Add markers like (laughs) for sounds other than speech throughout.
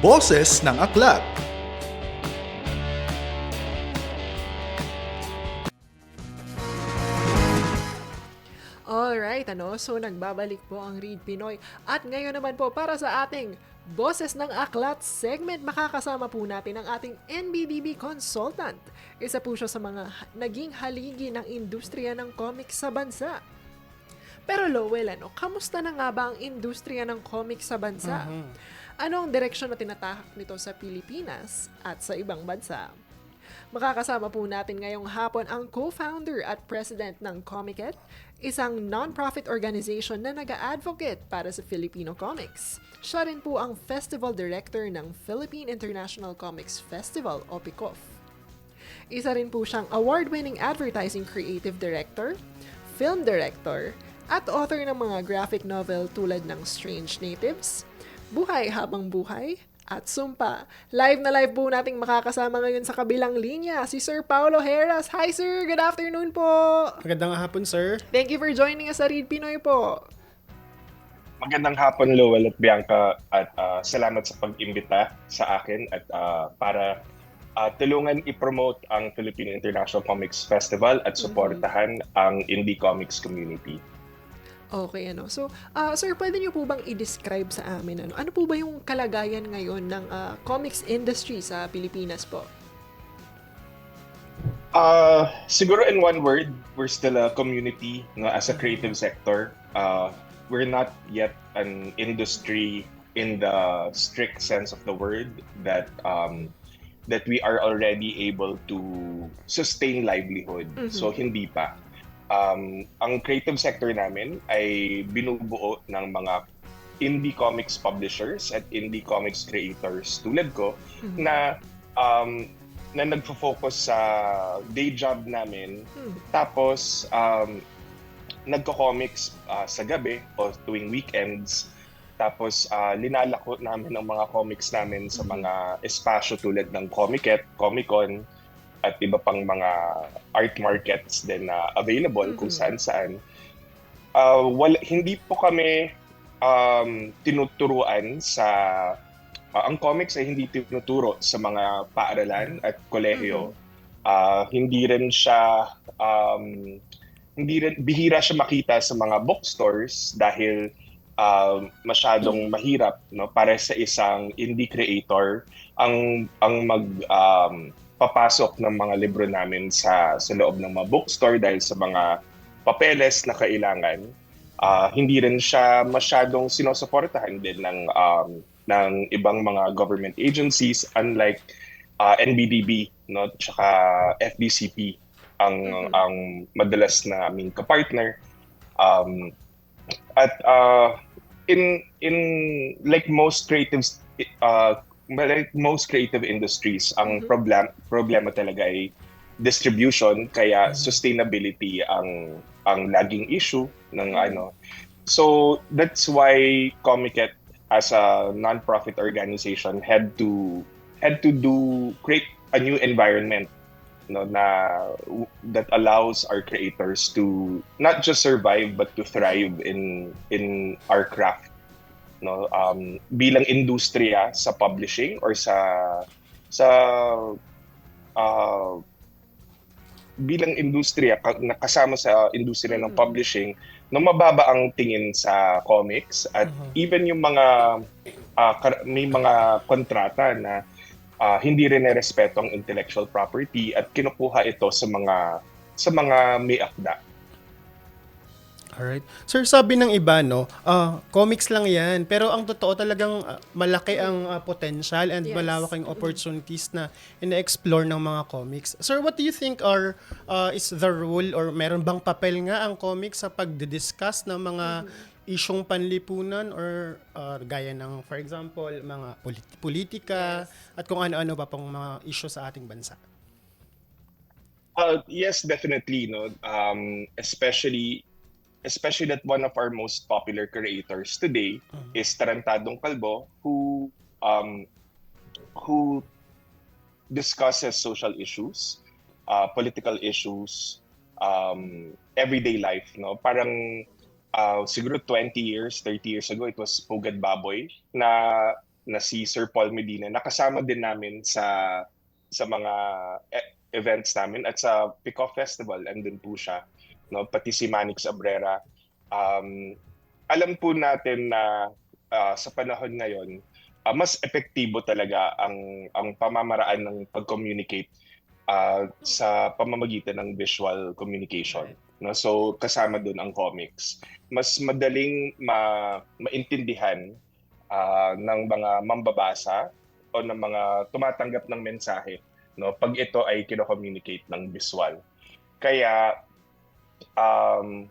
Boses ng Aklat Alright, ano? So, nagbabalik po ang Read Pinoy. At ngayon naman po, para sa ating Boses ng Aklat segment, makakasama po natin ang ating NBDB consultant. Isa po siya sa mga naging haligi ng industriya ng comics sa bansa. Pero Lowell, ano, kamusta na nga ba ang industriya ng comics sa bansa? Ano ang direksyon na tinatahak nito sa Pilipinas at sa ibang bansa? Makakasama po natin ngayong hapon ang co-founder at president ng Comiket, isang non-profit organization na nag-advocate para sa Filipino comics. Siya rin po ang festival director ng Philippine International Comics Festival o PICOF. Isa rin po siyang award-winning advertising creative director, film director, at author ng mga graphic novel tulad ng Strange Natives, Buhay Habang Buhay, at Sumpa. Live na live po nating makakasama ngayon sa kabilang linya si Sir Paulo Heras. Hi sir, good afternoon po. Magandang hapon, sir. Thank you for joining us sa Read Pinoy po. Magandang hapon, Lowell at Bianca, at ah, salamat sa pag-imbita sa akin at ah, para ah, tulungan i-promote ang Philippine International Comics Festival at suportahan ang indie comics community. Okay, ano. So, ah, sir, pwede niyo po bang i-describe sa amin, ano, ano po ba yung kalagayan ngayon ng ah, comics industry sa Pilipinas po? Uh, siguro in one word, we're still a community no, as a creative sector. Uh, we're not yet an industry in the strict sense of the word that um, that we are already able to sustain livelihood. Mhm. So hindi pa. Um, ang creative sector namin ay binubuo ng mga indie comics publishers at indie comics creators tulad ko Mhm. na um, na nagfo-focus sa day job namin Hmm. tapos um, nagko-comics ah, sa gabi o tuwing weekends tapos ah, linalako namin ang mga comics namin sa mga espasyo tulad ng Comiket, Comic-Con at iba pang mga art markets din na available kung Mhm. saan-saan. Ah, wala, hindi po kami um, tinuturuan sa Ah, ang comics ay hindi tinuturo sa mga paaralan at kolehiyo. Ah, hindi rin siya um, hindi rin bihira siya makita sa mga bookstores dahil um, masyadong mahirap no para sa isang indie creator ang ang mag um, papasok ng mga libro namin sa sa loob ng mga bookstore dahil sa mga papeles na kailangan. Ah, hindi rin siya masyadong sinusuportahan din ng um, ng ibang mga government agencies unlike uh, NBDB no tsaka FDCP ang Mhm. ang madalas na aming kapartner um at uh, in in like most creative uh, like most creative industries ang Mhm. problem problema talaga ay distribution kaya Mhm. sustainability ang ang laging issue ng Mhm. ano so that's why Comiket as a non-profit organization had to had to do create a new environment no na that allows our creators to not just survive but to thrive in in our craft no um bilang industriya sa publishing or sa sa uh, bilang industriya ka- na kasama sa industriya ng Mm. publishing no mababa ang tingin sa comics at Mhm. even yung mga kar- may mga kontrata na ah, hindi rin respeto ang intellectual property at kinukuha ito sa mga sa mga may akda. Alright. Sir, sabi ng iba, no, ah, comics lang yan. Pero ang totoo talagang ah, malaki ang ah, potential and Yes. malawak ang opportunities na ina-explore ng mga comics. Sir, what do you think are ah, is the role or meron bang papel nga ang comics sa pagdi-discuss ng mga isyong panlipunan or ah, gaya ng, for example, mga polit- politika at kung ano-ano pa pang mga issue sa ating bansa? Uh, yes, definitely no. Um, especially especially that one of our most popular creators today Mhm. is Tarantadong Kalbo who um, who discusses social issues, uh, political issues, um, everyday life. No, parang uh, siguro 20 years, 30 years ago, it was Pugad Baboy na na si Sir Paul Medina nakasama din namin sa sa mga e- events namin at sa Pickoff Festival andun po siya no pati si Manix Abrera um, alam po natin na ah, sa panahon ngayon ah, mas epektibo talaga ang ang pamamaraan ng pag-communicate ah, sa pamamagitan ng visual communication no? So kasama doon ang comics. Mas madaling ma maintindihan ah, ng mga mambabasa o ng mga tumatanggap ng mensahe no? Pag ito ay kino-communicate ng visual. Kaya um,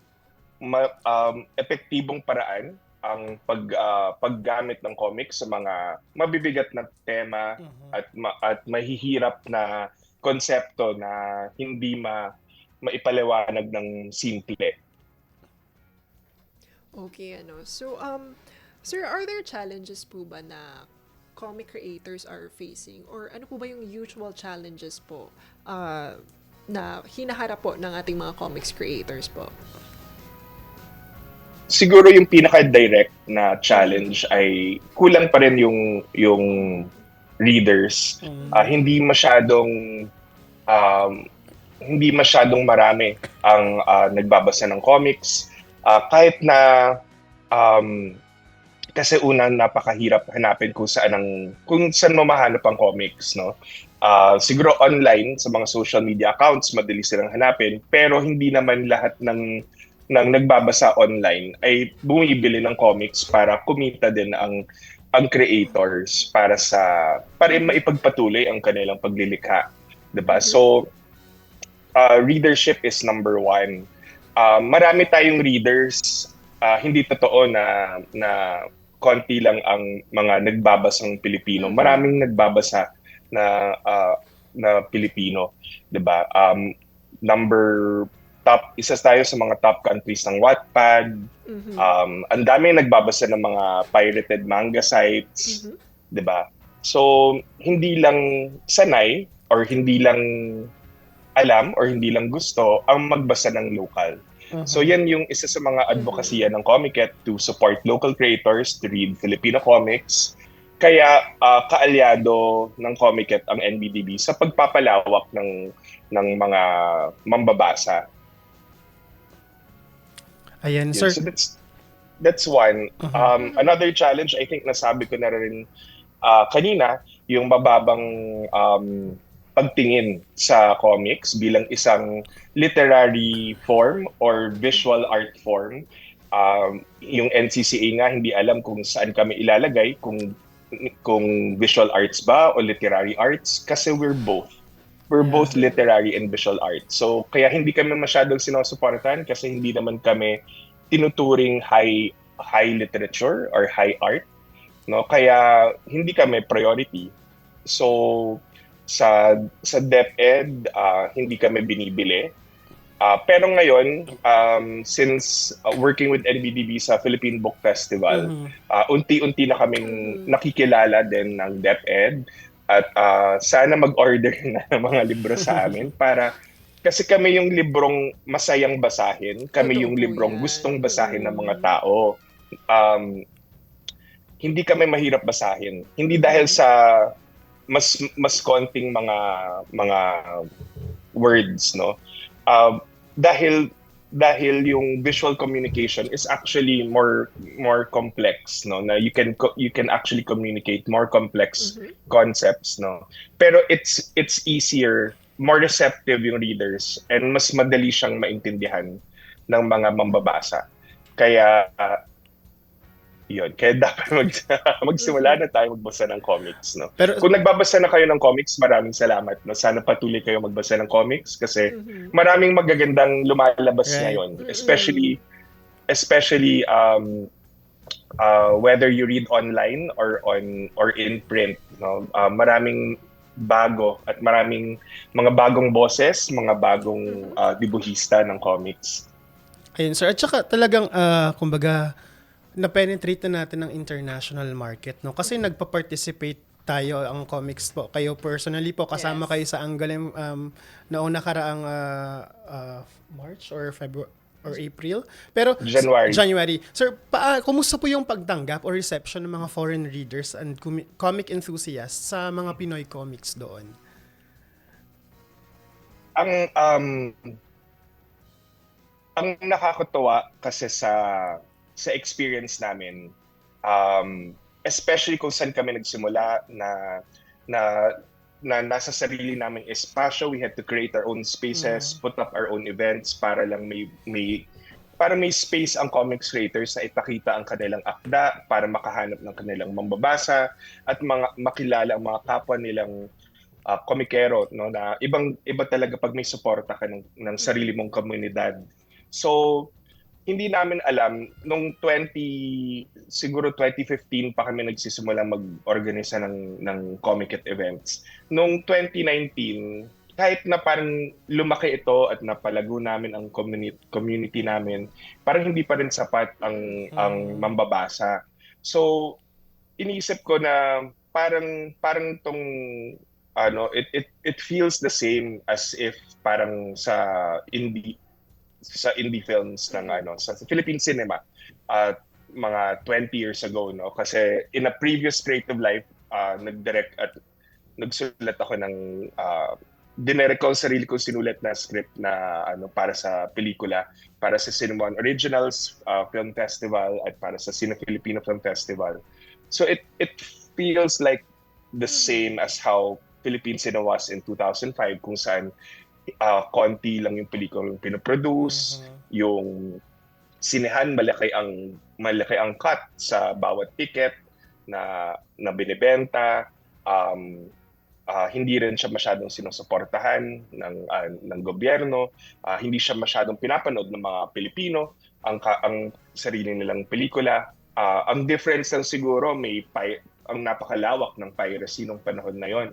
ma- um, epektibong paraan ang pag ah, paggamit ng comics sa mga mabibigat na tema at ma- at mahihirap na konsepto na hindi ma maipaliwanag ng simple. Okay, ano. So, um, sir, are there challenges po ba na comic creators are facing? Or ano po ba yung usual challenges po uh, na hinaharap po ng ating mga comics creators po? Siguro yung pinaka-direct na challenge ay kulang pa rin yung yung readers. Mm. Ah, hindi masyadong um, hindi masyadong marami ang ah, nagbabasa ng comics. Ah, kahit na um, kasi una napakahirap hanapin kung saan ang kung saan mo mahanap ang comics, no? Ah, siguro online sa mga social media accounts madali silang hanapin, pero hindi naman lahat ng ng nagbabasa online ay bumibili ng comics para kumita din ang ang creators para sa para maipagpatuloy ang kanilang paglilikha, 'di ba? So uh, readership is number one. Uh, marami tayong readers, uh, hindi totoo na na konti lang ang mga nagbabasang Pilipino. Mhm. Maraming nagbabasa na uh, na Pilipino, 'di ba? Um, number top isa tayo sa mga top countries ng Wattpad. Mhm. Um, ang dami nagbabasa ng mga pirated manga sites. Mhm. 'di ba? So, hindi lang sanay or hindi lang alam or hindi lang gusto ang magbasa ng local. Uh-huh. So, yan yung isa sa mga advokasya ng Comiket to support local creators to read Filipino comics. Kaya ah, kaalyado ng Comiket ang NBDB sa pagpapalawak ng ng mga mambabasa. Ayan, Yun. sir. So that's that's one. Uh-huh. Um, another challenge, I think nasabi ko na rin ah, kanina, yung mababang um, pagtingin sa comics bilang isang literary form or visual art form. Um, yung NCCA nga hindi alam kung saan kami ilalagay, kung kung visual arts ba o literary arts kasi we're both. We're Yeah. both literary and visual arts. So kaya hindi kami masyadong sinusuportahan kasi hindi naman kami tinuturing high high literature or high art no kaya hindi kami priority so sa sa DepEd ah, hindi kami binibili Ah, pero ngayon um, since ah, working with NBDB sa Philippine Book Festival Mhm. ah, unti-unti na kaming nakikilala din ng DepEd at ah, sana mag-order (laughs) na ng mga libro sa (laughs) amin para kasi kami yung librong masayang basahin, kami yung librong gustong basahin ng mga Mm. tao. Um, hindi kami mahirap basahin. Hindi dahil sa mas mas konting mga mga words, no? Um, dahil dahil yung visual communication is actually more more complex no? Na you can you can actually communicate more complex Mhm. concepts no? Pero it's it's easier more receptive yung readers and mas madali siyang maintindihan ng mga mambabasa. Kaya uh, yun kaya dapat (laughs) mag, magsimula na tayo magbasa ng comics no Pero kung nagbabasa na kayo ng comics maraming salamat no sana patuloy kayo magbasa ng comics kasi Mhm. maraming magagandang lumalabas Right. ngayon Mm-mm. especially especially um uh, whether you read online or on or in print no uh, maraming bago at maraming mga bagong boses mga bagong Mhm. uh, dibuhista ng comics Ayun, sir. At saka talagang, ah, kumbaga, na-penetrate na natin ng international market, no? Kasi nagpa-participate tayo ang comics po. Kayo personally po, kasama Yes. kayo sa Angoulême um, noong nakaraang ah, ah, March or February, or April. Pero January. January. Sir, pa, kumusta po yung pagtanggap or reception ng mga foreign readers and comi- comic enthusiasts sa mga Pinoy comics doon? ang um ang nakakatuwa kasi sa sa experience namin. Um especially kung saan kami nagsimula na na na nasa sarili naming espasyo. We had to create our own spaces put up our own events para lang may may para may space ang comics creators na ipakita ang kanilang akda para makahanap ng kanilang mambabasa at mga makilala ang mga kapwa nilang uh, komikero no na ibang iba talaga pag may suporta ka ng, ng sarili mong komunidad. So hindi namin alam nung 20 siguro 2015 pa kami nagsisimula mag-organisa ng ng comic at events. Nung 2019 kahit na parang lumaki ito at napalago namin ang community community namin, parang hindi pa rin sapat ang ang mambabasa. So iniisip ko na parang parang tong ano it it it feels the same as if parang sa indie sa indie films ng ano sa, Philippine cinema at mga 20 years ago no? Kasi in a previous creative life uh, nag-direct at nagsulat ako ng uh, dinirect ko sarili ko sinulat na script na ano para sa pelikula para sa Cinema One Originals uh, Film Festival at para sa Cine Filipino Film Festival. So it it feels like the same as how Philippine Cinema was in 2005 kung saan uh, konti lang yung pelikula yung pinoproduce, yung sinehan malaki ang malaki ang cut sa bawat ticket na na binebenta um uh, hindi rin siya masyadong sinusuportahan ng uh, ng gobyerno. Uh, hindi siya masyadong pinapanood ng mga Pilipino ang ka- ang sarili nilang pelikula. Uh, ang difference lang siguro may pi- ang napakalawak ng piracy nung panahon na yon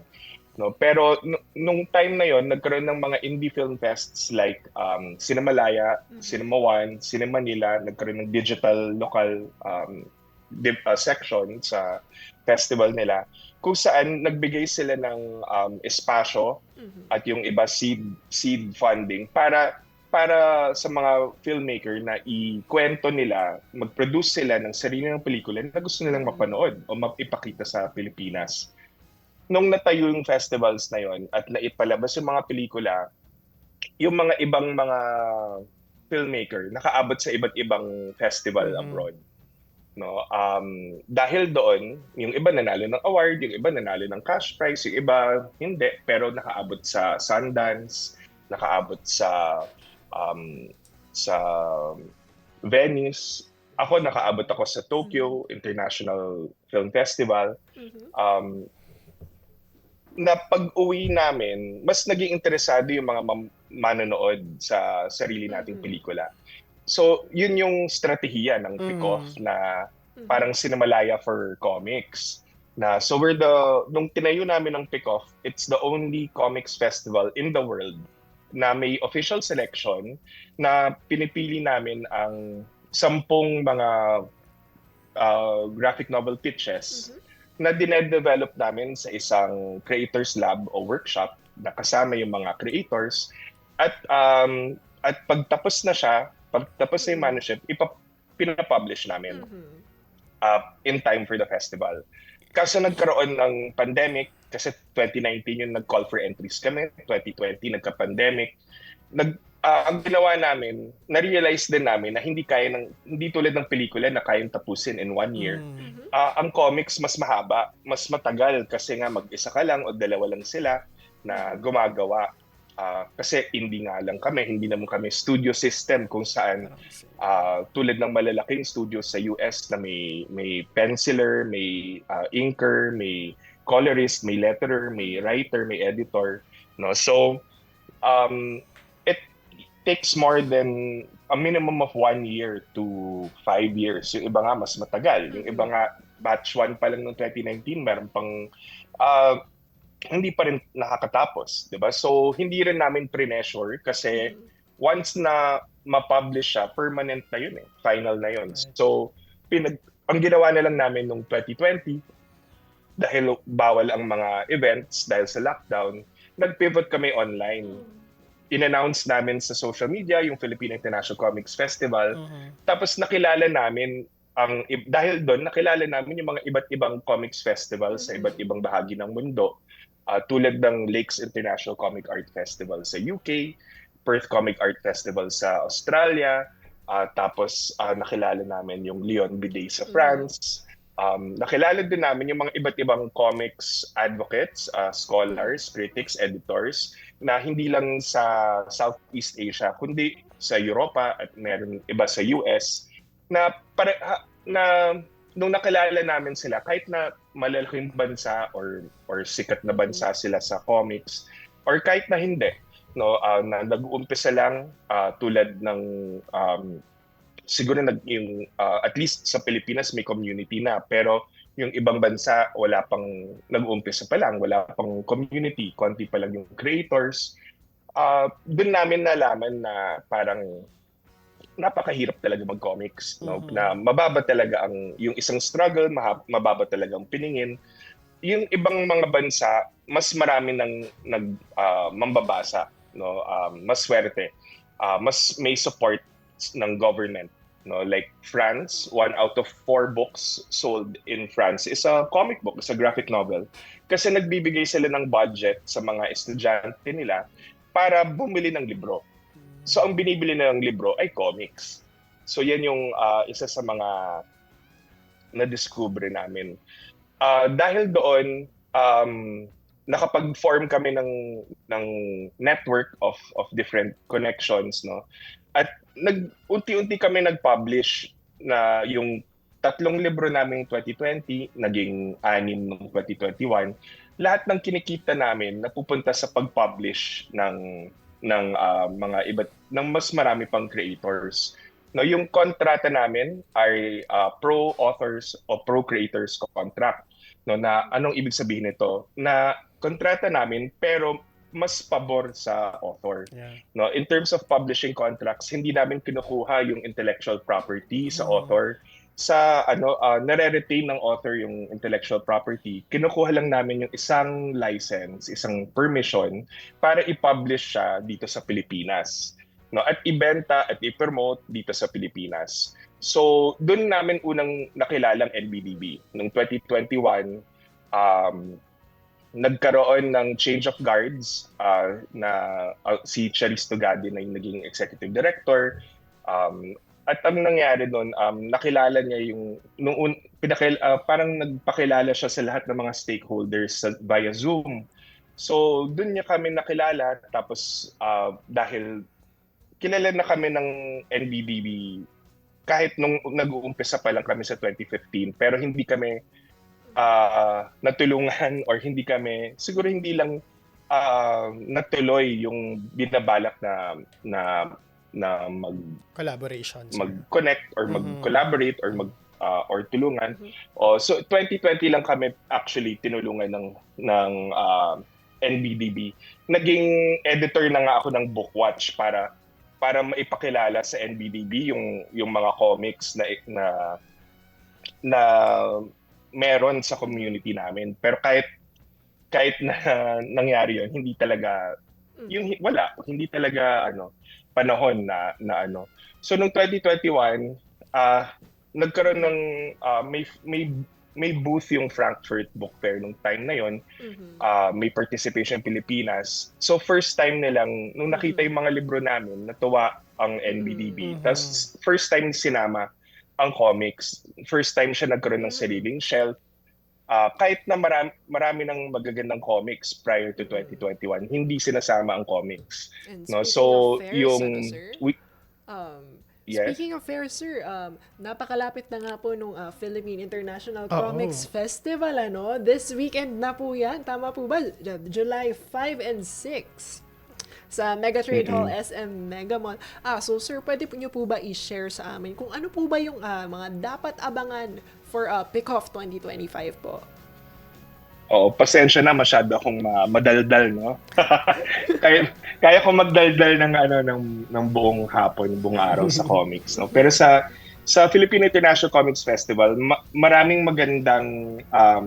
no? Pero nung time na yon nagkaroon ng mga indie film fests like um Cinemalaya, Cinema One, Cinema Manila nagkaroon ng digital local um di- uh, section sa festival nila kung saan nagbigay sila ng um, espasyo at yung iba seed seed funding para para sa mga filmmaker na ikwento nila, mag-produce sila ng sarili ng pelikula na gusto nilang mapanood o mapipakita sa Pilipinas nung natayo yung festivals na yon at naipalabas yung mga pelikula, yung mga ibang mga filmmaker nakaabot sa iba't ibang festival Mhm. abroad. No, um, dahil doon, yung iba nanalo ng award, yung iba nanalo ng cash prize, yung iba hindi, pero nakaabot sa Sundance, nakaabot sa um, sa Venice. Ako nakaabot ako sa Tokyo International Film Festival um, na pag-uwi namin, mas naging interesado yung mga manonood sa sarili nating Mhm. pelikula. So, yun yung strategiya ng Pikoff na parang Cinemalaya for comics. Na so we're the nung tinayo namin ng Pikoff, it's the only comics festival in the world na may official selection na pinipili namin ang sampung mga uh, graphic novel pitches na dinedevelop namin sa isang creators lab o workshop na kasama yung mga creators at um, at pagtapos na siya, pagtapos na yung manuscript, ipa pinapublish namin uh, in time for the festival. Kaso nagkaroon ng pandemic, kasi 2019 yung nag-call for entries kami, 2020 nagka-pandemic. Nag, ah, ang ginawa namin, na-realize din namin na hindi kaya ng, hindi tulad ng pelikula na kayang tapusin in one year. Mm. Ah, ang comics mas mahaba, mas matagal kasi nga mag-isa ka lang o dalawa lang sila na gumagawa. Ah, kasi hindi nga lang kami, hindi naman kami studio system kung saan ah, tulad ng malalaking studio sa US na may may penciler, may ah, inker, may colorist, may letterer, may writer, may editor, no? So um takes more than a minimum of one year to five years. Yung iba nga mas matagal. Yung iba nga batch 1 pa lang ng 2019, meron pang ah, hindi pa rin nakakatapos, 'di ba? So hindi rin namin pre-measure kasi once na ma-publish siya, permanent na yun eh. Final na yun. So, pinag ang ginawa na lang namin nung 2020, dahil bawal ang mga events dahil sa lockdown, nag-pivot kami online. In-announce namin sa social media yung Filipino International Comics Festival. Mhm. Tapos nakilala namin ang dahil doon nakilala namin yung mga iba't ibang comics festival sa Mhm. iba't ibang bahagi ng mundo. Ah, tulad ng Lakes International Comic Art Festival sa UK, Perth Comic Art Festival sa Australia, ah, tapos ah, nakilala namin yung Leon Bidet sa Mhm. France. Um, nakilala din namin yung mga iba't ibang comics advocates, ah, scholars, critics, editors na hindi lang sa Southeast Asia kundi sa Europa at meron iba sa US na pare na nung nakilala namin sila kahit na malalaking bansa or or sikat na bansa sila sa comics or kahit na hindi no ah, na nag-uumpisa lang ah, tulad ng um, siguro nag yung ah, at least sa Pilipinas may community na pero yung ibang bansa wala pang nag-uumpisa pa lang wala pang community konti pa lang yung creators. Uh, doon namin nalaman na parang napakahirap talaga mag-comics no? Mhm. na mababa talaga ang yung isang struggle maha- mababa talaga ang piningin. Yung ibang mga bansa mas marami ng nag ah, mambabasa no? Um, mas swerte. Ah, mas may support ng government no like France one out of four books sold in France is a comic book is a graphic novel kasi nagbibigay sila ng budget sa mga estudyante nila para bumili ng libro So ang binibili ng libro ay comics. So yan yung ah, isa sa mga na-discover namin. Ah, dahil doon, um, nakapag-form kami ng, ng network of, of different connections. No? At nag, unti-unti kami nag-publish na yung tatlong libro namin 2020, naging anim ng 2021, lahat ng kinikita namin napupunta sa pag-publish ng ng ah, mga iba't ng mas marami pang creators. No, yung kontrata namin ay ah, pro authors o pro creators contract. No, na anong ibig sabihin nito? Na kontrata namin pero mas pabor sa author. Yeah. No, in terms of publishing contracts, hindi namin kinukuha yung intellectual property sa Mhm. author. Sa ano, uh, nare-retain ng author yung intellectual property. Kinukuha lang namin yung isang license, isang permission para i-publish siya dito sa Pilipinas. No, at ibenta at i-promote dito sa Pilipinas. So, doon namin unang nakilalang NBDB. Noong 2021, um, nagkaroon ng change of guards uh, na uh, si Charis Tugadi na yung naging executive director. Um, at ang nangyari doon, um, nakilala niya yung, nung un, pinakil, uh, parang nagpakilala siya sa lahat ng mga stakeholders sa, via Zoom. So, doon niya kami nakilala. Tapos, uh, dahil kilala na kami ng NBBB kahit nung nag-uumpisa pa lang kami sa 2015, pero hindi kami ah, natulungan (laughs) or hindi kami, siguro hindi lang ah, natuloy yung binabalak na na na mag Collaborations. mag-connect or Mhm. mag-collaborate or mag ah, or tulungan. Mhm. Oh, so 2020 lang kami actually tinulungan ng ng ah, NBDB. Naging editor na nga ako ng Bookwatch para para maipakilala sa NBDB yung yung mga comics na na na meron sa community namin. Pero kahit kahit na (laughs) nangyari yun, hindi talaga Mm. yung wala, hindi talaga ano panahon na na ano. So nung 2021, ah nagkaroon ng ah, may may may booth yung Frankfurt Book Fair nung time na yon Mhm. uh, may participation Pilipinas. So first time nilang, nung nakita yung mga libro namin, natuwa ang NBDB. Mhm. Tapos first time sinama ang comics. First time siya nagkaroon ng Mhm. sariling shelf. Uh, kahit na marami, marami ng magagandang comics prior to 2021, hindi sinasama ang comics. And No? So, of fairs, yung... sir? we- Um, yes? Speaking of fair, sir, um, napakalapit na nga po nung ah, Philippine International Oo. Comics Festival, ano? This weekend na po yan. Tama po ba? July 5 and 6 sa Megatrade Hall SM Mega Mall. Ah, so sir, pwede po niyo po ba i-share sa amin kung ano po ba yung ah, mga dapat abangan for uh, Pick-Off 2025 po? Oo, pasensya na masyado akong ma- madaldal, no? (laughs) kaya kaya ko magdaldal ng ano ng ng buong hapon, buong araw sa (laughs) comics, no? Pero sa sa Philippine International Comics Festival, ma- maraming magandang um,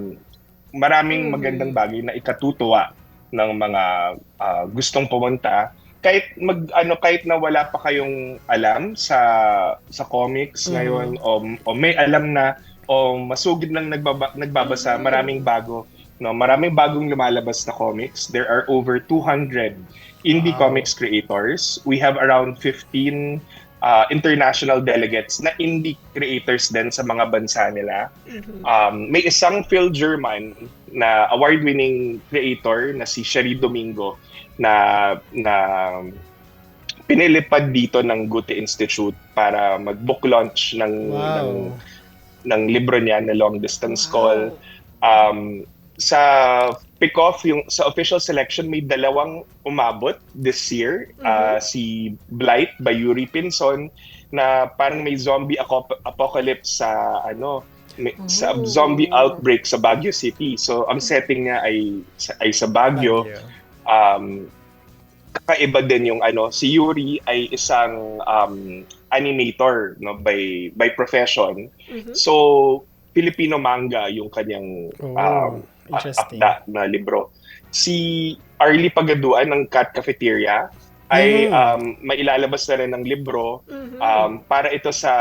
maraming Mhm. magandang bagay na ikatutuwa ng mga ah, gustong pumunta kahit mag ano kahit na wala pa kayong alam sa sa comics Mhm. ngayon o, o may alam na o masugid lang nagbaba, nagbabasa, Mhm. maraming bago, no? Maraming bagong lumalabas na comics. There are over 200 indie Wow. comics creators. We have around 15 uh, international delegates na indie creators din sa mga bansa nila. Mhm. Um, may isang Phil German na award-winning creator na si Sherry Domingo na na pinilipad dito ng Goethe Institute para mag-book launch ng ng, Wow. ng libro niya na Long Distance Wow. Call. Um, sa pick-off, yung sa official selection, may dalawang umabot this year. Mhm. Uh, si Blight by Yuri Pinson na parang may zombie apocalypse sa ano may, sa Oh. zombie outbreak sa Baguio City. So ang setting niya ay sa- ay sa Baguio. Um kakaiba din yung ano si Yuri ay isang um, animator no by by profession. Mhm. So Filipino manga yung kanyang Oh, um, interesting. akda na libro. Si Arlie Pagaduan ng Cat Cafeteria ay Mm. um, mailalabas na rin ng libro Mhm. um, para ito sa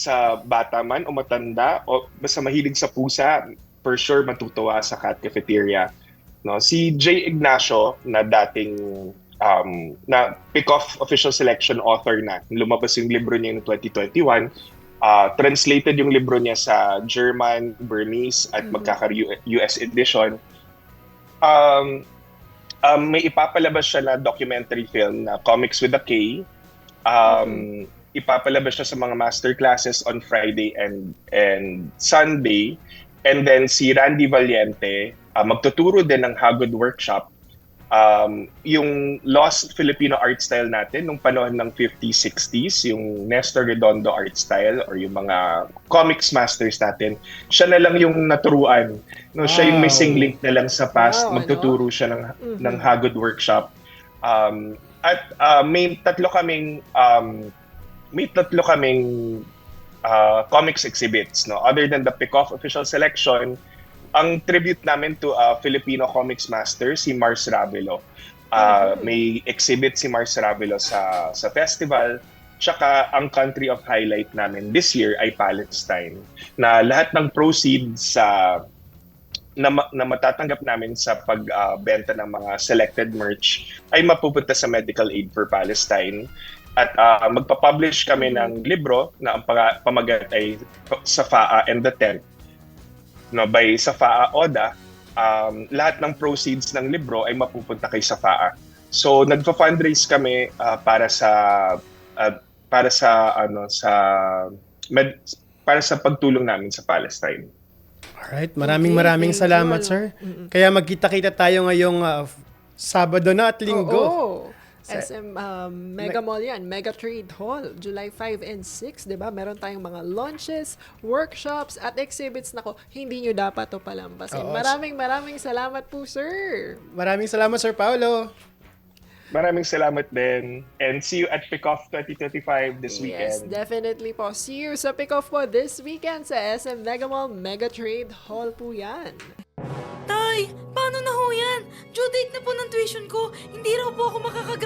sa bata man o matanda o basta mahilig sa pusa, for sure matutuwa sa Cat Cafeteria. No, si Jay Ignacio na dating um, na pick-off official selection author na. Lumabas yung libro niya in 2021. Uh, translated yung libro niya sa German, Burmese at Mhm. magkaka-US edition. Um, um, may ipapalabas siya na documentary film na Comics with a K. Um, Ipapalabas siya sa mga master classes on Friday and and Sunday. And then si Randy Valiente, uh, magtuturo din ng Hagod Workshop. Um, yung Lost Filipino art style natin nung panahon ng 50s, 60s, yung Nestor Redondo art style or yung mga comics masters natin, siya na lang yung naturuan. No, siya yung Wow. missing link na lang sa past. Wow, ano? Magtuturo siya ng Mhm. ng Hagod Workshop. Um, at uh, may tatlo kaming um, may tatlo kaming uh, comics exhibits no? Other than the pick-off official selection ang tribute namin to uh, Filipino comics master si Mars Ravelo. Uh, may exhibit si Mars Ravelo sa sa festival tsaka ang country of highlight namin this year ay Palestine na lahat ng proceeds sa na, na matatanggap namin sa pagbenta ng mga selected merch ay mapupunta sa Medical Aid for Palestine. At ah, magpapublish kami ng libro na ang pamagat ay Safaa and the Tent. No, by Safaa Oda, um, lahat ng proceeds ng libro ay mapupunta kay Safaa. So nagfa-fundraise kami ah, para sa ah, para sa ano sa med, para sa pagtulong namin sa Palestine. Alright, maraming Okay, maraming you, salamat, ano. sir. Mhm. Kaya magkita-kita tayo ngayong ah, Sabado na at Linggo. Oo. Sa- SM um, Mega Mall yan, Mega Trade Hall, July 5 and 6, di ba? Meron tayong mga launches, workshops, at exhibits. Nako, hindi nyo dapat to palampasin. Oo. Maraming maraming salamat po, sir. Maraming salamat, Sir Paolo. Maraming salamat din. And see you at Pickoff 2025 this Yes, weekend. definitely po. See you sa pick-off po this weekend sa SM Mega Mall Mega Trade Hall po yan. Tay, paano na ho yan? Due date na po ng tuition ko. Hindi raw po ako makakagra